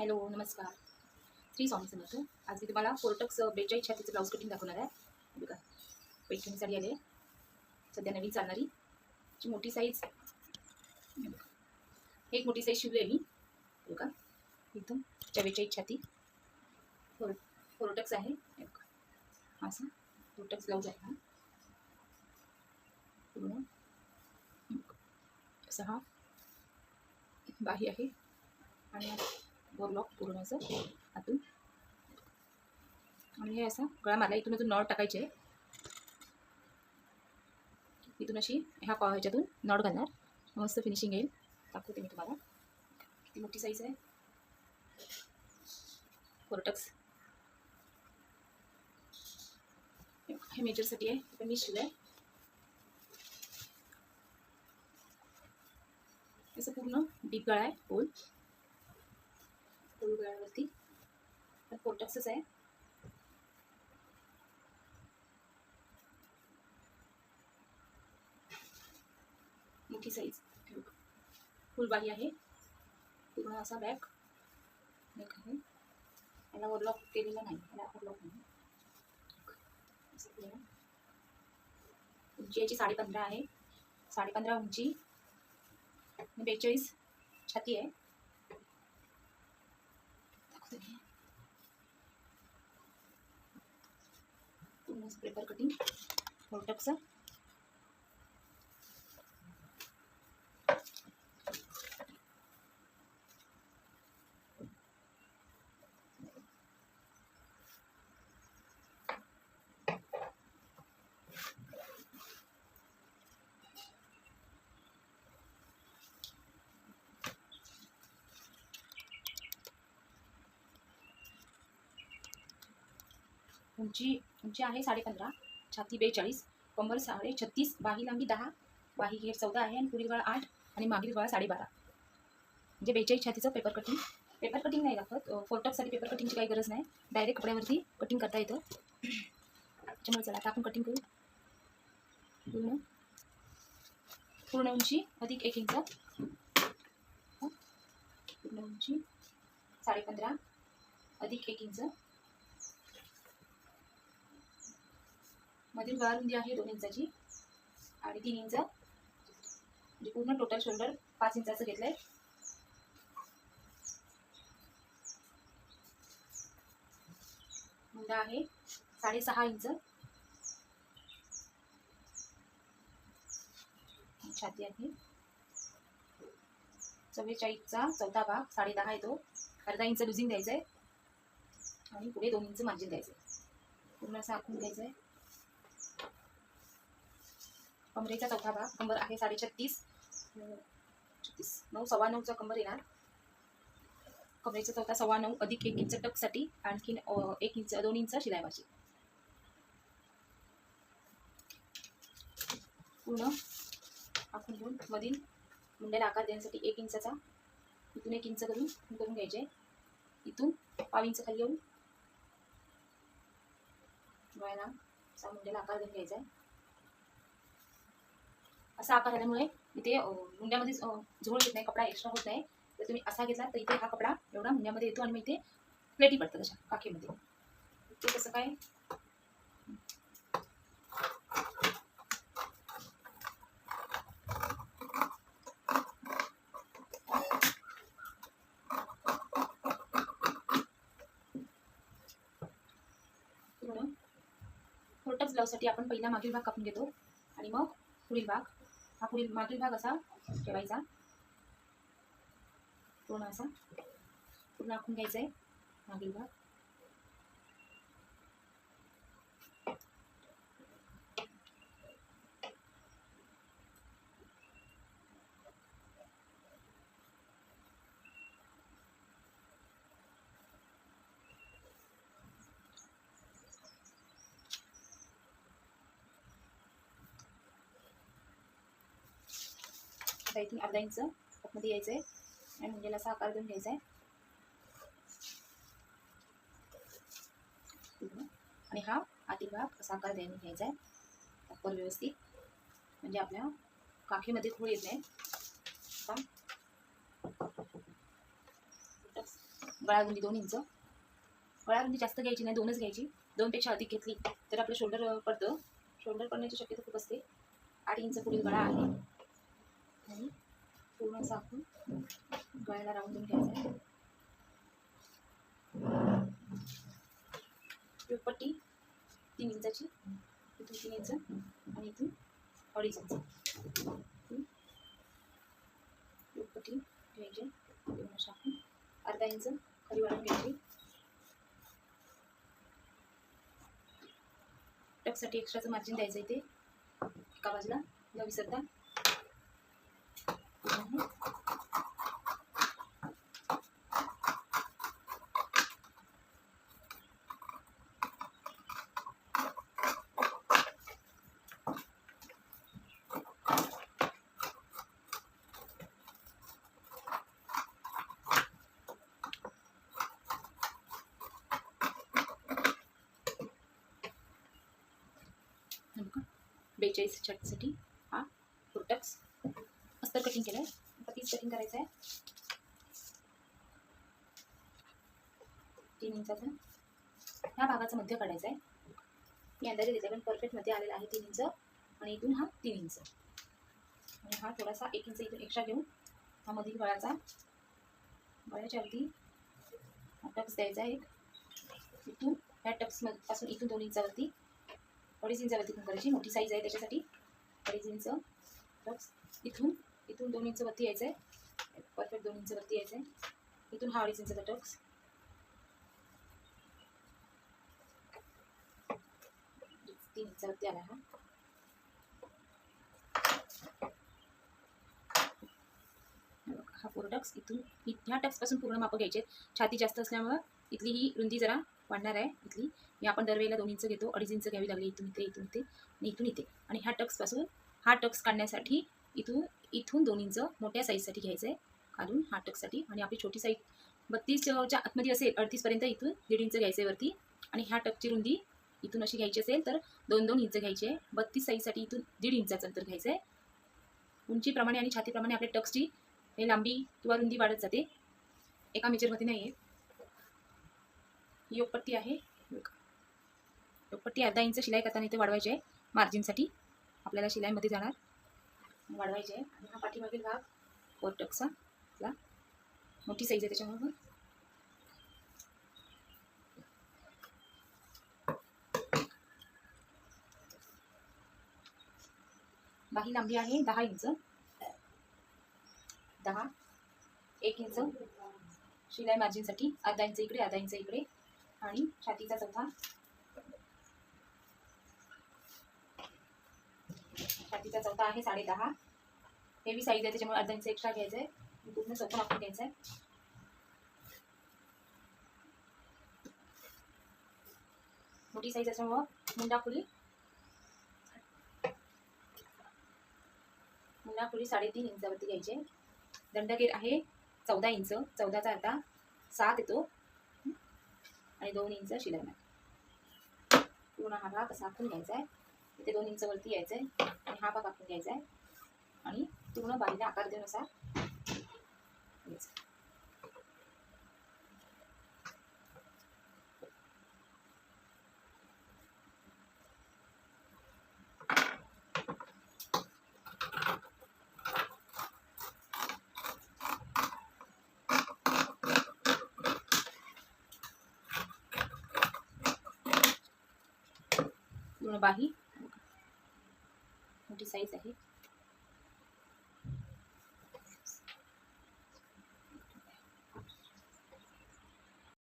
Hello नमस्कार. श्री स्वामी समर्थ. आज मी तुम्हाला फोरटक्स बेचाळीस छातीचं ब्लाऊज कटिंग दाखवणार आहे. बघा पैठणी साडी आली आहे. सध्या नवीन चालणारी. ची मोठी साईज एक मोठी साईज शिवली आहे मी. बघा इथून चव्वेचाळीस छाती फोर फोरटक्स आहे. हे बघा. असं असा ब्लाऊज आहे हा. पूर्ण. सहा बाही आहे. आणि बोरलॉक पूर्ण असं आतून. आणि हे असं गळा मारला. इथून अजून नॉट टाकायचे आहे. इथून अशी ह्या कॉ ह्याच्यातून नॉट घालणार. मस्त फिनिशिंग येईल. दाखवते मी तुम्हाला. किती मोठी साईज आहे. कोर्टक्स हे मेजरसाठी आहे. पण मी शिवलं आहे असं पूर्ण डीप गळा आहे. होल होल गळ्यावरती तर आहे? मोठी साईज फुलबाही आहे. पूर्ण असा बॅग बॅग आहे. याला ओरलॉक केलेला नाही. याला ओरलॉक नाही. उंची याची साडेपंधरा आहे. साडेपंधरा उंची. बेचाळीस छाती आहे. दाखवते मी. पूर्ण पेपर कटिंग कोर्टक्सचं उंची उंची आहे साडे पंधरा छाती बेचाळीस कंबर साडे छत्तीस बाही लांबी दहा बाही घेर चौदा आहे आणि पुढील गळा आठ आणि मागील गळा साडेबारा. म्हणजे बेचाळीस छातीचं पेपर कटिंग पेपर कटिंग नाही दाखवत. फोटोसाठी पेपर कटिंगची काही गरज नाही. डायरेक्ट कपड्यावरती कटिंग करता येतं. त्याच्यामुळे चला आता आपण कटिंग करू. पूर्ण. पूर्ण उंची अधिक एक इंच. पूर्ण उंची साडे पंधरा अधिक एक इंच. मधील गळा रुंदी आहे दोन इंचाची आणि तीन इंच. म्हणजे पूर्ण टोटल शोल्डर पाच इंचाचं घेतलंय. मुंडा आहे साडेसहा इंच. छाती आहे. चव्वेचाळीसचा चौथा भाग साडे दहा येतो. अर्धा इंच लुझिंग द्यायचं आहे आणि पुढे दोन इंच मार्जिन द्यायचं आहे पूर्ण असं आखून घ्यायचं आहे कमरेचा चौथा भाग कंबर आहे साडे छत्तीस. छत्तीस? नऊ सव्वा नऊचा कंबर येणार. कमरेचा चौथा सव्वा नऊ अधिक एक इंच टकसाठी आणखीन एक इंच दोन इंच शिलाई पूर्ण. आपण घेऊन मधील मुंड्याला आकार देण्यासाठी एक इंचाचा. इथून एक इंच करून करून घ्यायचे. इथून पाव इंच खाली येऊन डोळ्याला मुंड्याला आकार देऊन घ्यायचा आहे. असा आकार आल्यामुळे इथे मुंड्यामध्ये झोळ येत नाही कपडा एक्स्ट्रा होत नाही. तर तुम्ही असा घेतला तर इथे हा कपडा एवढा मुंड्यामध्ये येतो आणि मग इथे प्लेटी पडतात अशा काखेमध्ये ते कसं काय? पूर्ण. ब्लाऊजसाठी आपण पहिला मागील भाग कापून घेतो आणि मग पुढील भाग. हा पुढील मागील भाग असा ठेवायचा. पूर्ण असा. पूर्ण आखून घ्यायचा आहे मागील भाग. आता इथून अर्धा इंच आतमध्ये यायचं आहे आणि म्हणजे असा आकार देऊन घ्यायचा आहे आणि हा आतील भाग असा आकार देऊन घ्यायचा आहे प्रॉपर व्यवस्थित. म्हणजे आपल्या काखीमध्ये खूळ येत नाही. आता गळारुंदी दोन इंच. गळारुंदी जास्त घ्यायची नाही दोनच घ्यायची. दोनपेक्षा अधिक घेतली तर आपलं शोल्डर पडतं. शोल्डर पडण्याची शक्यता खूप असते. आठ इंच पुढील गळा आहे. आणि पूर्ण साकून गळ्याला राऊंड घ्यायचं आहे. पट्टी तीन इंचाची इथून तीन इंच आणि इथून अडीच इंच. पट्टी घ्यायची पूर्ण टाकून अर्धा इंच खाली वाढून घ्यायची. टक्साठी एक्स्ट्राचं मार्जिन द्यायचं इथे. एका बाजूला न विसरता. बेचाळीस चटसाठी हा प्रोटक्स अस्तर कटिंग केलं आहे आता तीच कटिंग करायचं आहे. तीन इंचाचं. ह्या भागाचं मध्य काढायचं आहे. मी अंदाजे देते पण परफेक्टमध्ये आलेला आहे तीन इंच. आणि इथून हा तीन इंच. आणि हा थोडासा एक इंच इथून एक्स्ट्रा घेऊन हा मधील गळाचा गळ्याच्या अगदी हा द्यायचा आहे एक. इथून ह्या टक्सपासून इथून दोन इंचावरती अडीच इंचावरती पण करायची. मोठी साईज आहे त्याच्यासाठी. अडीच इंच टप्स इथून दोन इंच वरती यायचं आहे परफेक्ट दोन इंच वरती यायचं आहे इथून हा अडीच इंचाचा टक्स तीन इंचावरती आला हा. हा पूर्ण टक्स इथून ह्या टक्सपासून पूर्ण मापं घ्यायचे छाती जास्त असल्यामुळं इथली ही रुंदी जरा वाढणार आहे इथली. मी आपण दरवेळेला दोन इंच घेतो. अडीच इंच घ्यावी लागली इथून इथे इथून इथे आणि इथून इथे. आणि ह्या टक्सपासून हा टक्स काढण्यासाठी इथून इथून दोन इंच मोठ्या साईजसाठी घ्यायचं आहे खालून हाटकसाठी आणि आपली छोटी साईज बत्तीसच्या आतमध्ये असेल अडतीसपर्यंत इथून दीड इंच घ्यायचं आहे वरती. आणि ह्या टकची रुंदी इथून अशी घ्यायची असेल तर दोन दोन इंच घ्यायची. आहे बत्तीस साईजसाठी इथून दीड इंचाचं अंतर घ्यायचं आहे उंचीप्रमाणे आणि छातीप्रमाणे आपल्या टक्सची हे लांबी किंवा रुंदी वाढत जाते. एका मेजरमध्ये नाही आहे ही योगपट्टी आहे. योगपट्टी अर्धा इंच शिलाई करताना इथे वाढवायची आहे. मार्जिनसाठी आपल्याला शिलाईमध्ये जाणार. वाढवायचे आहे. आणि हा पाठीमागील भाग वर टक्सचा आपला मोठी साईज आहे त्याच्यामुळं. बाही लांबी आहे दहा इंच. दहा एक इंच. शिलाई मार्जिनसाठी अर्धा इंच इकडे अर्धा इंच इकडे. आणि छातीचा चौथा छातीचा चौथा आहे साडे दहा हेवी साईज आहे त्याच्यामुळे अर्धा इंच एक्स्ट्रा घ्यायचं आहे पूर्ण चौथा आपण घ्यायचं आहे मोठी साईज असल्यामुळं मुंडा खुली मुंडा खुली साडेतीन इंचावरती घ्यायचे. दंडगेर आहे चौदा इंच. चौदाचा आता सात येतो. आणि दोन इंच शिलाई पूर्ण हा भाग असा आपण घ्यायचा आहे इथे दोन इंच वरती यायचं आहे आणि हा भाग आपण घ्यायचा आहे आणि पूर्ण बाहीला आकार देऊन असा पूर्ण बाही मोठी साईज आहे.